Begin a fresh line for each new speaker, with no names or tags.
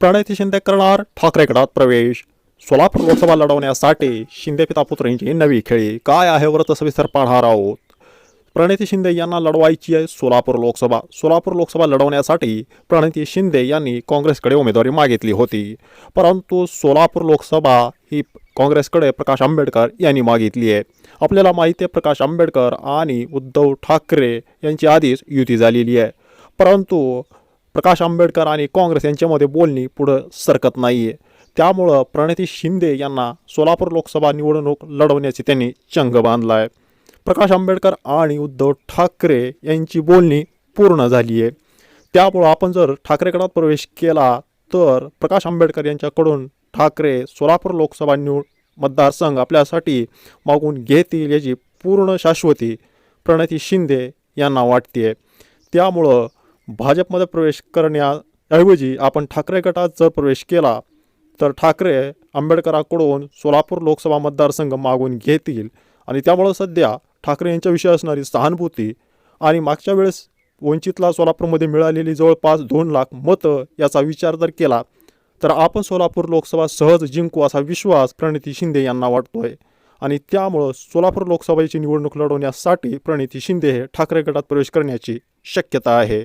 प्रणिती शिंदे करणार ठाकरे गटात प्रवेश. सोलापूर लोकसभा लढवण्यासाठी शिंदे पिता पुत्रांची नवी खेळी. काय आहे व्रत सविस्तर पाहणार आहोत. प्रणिती शिंदे यांना लढवायची आहे सोलापूर लोकसभा. सोलापूर लोकसभा लढवण्यासाठी प्रणिती शिंदे यांनी काँग्रेसकडे उमेदवारी मागितली होती. परंतु सोलापूर लोकसभा ही काँग्रेसकडे प्रकाश आंबेडकर यांनी मागितली आहे. आपल्याला माहिती आहे प्रकाश आंबेडकर आणि उद्धव ठाकरे यांची आधीच युती झालेली आहे. परंतु प्रकाश आंबेडकर आणि काँग्रेस यांच्यामध्ये बोलणी पुढं सरकत नाही आहे त्यामुळं प्रणिती शिंदे यांना सोलापूर लोकसभा निवडणूक लढवण्याची त्यांनी चंग बांधला आहे प्रकाश आंबेडकर आणि उद्धव ठाकरे यांची बोलणी पूर्ण झाली आहे त्यामुळं आपण जर ठाकरे गटात प्रवेश केला तर प्रकाश आंबेडकर यांच्याकडून ठाकरे सोलापूर लोकसभा निवड मतदारसंघ आपल्यासाठी मागून घेतील याची पूर्ण शाश्वती प्रणिती शिंदे यांना वाटते त्यामुळं भाजपमध्ये प्रवेश करण्याऐवजी आपण ठाकरे गटात जर प्रवेश केला तर ठाकरे आंबेडकरांकडून सोलापूर लोकसभा मतदारसंघ मागून घेतील. आणि त्यामुळं सध्या ठाकरे यांच्याविषयी असणारी सहानुभूती आणि मागच्या वेळेस वंचितला सोलापूरमध्ये मिळालेली जवळपास दोन लाख मतं याचा विचार जर केला तर आपण सोलापूर लोकसभा सहज जिंकू असा विश्वास प्रणिती शिंदे यांना वाटतोय. आणि त्यामुळं सोलापूर लोकसभेची निवडणूक लढवण्यासाठी प्रणिती शिंदे हे ठाकरे गटात प्रवेश करण्याची शक्यता आहे.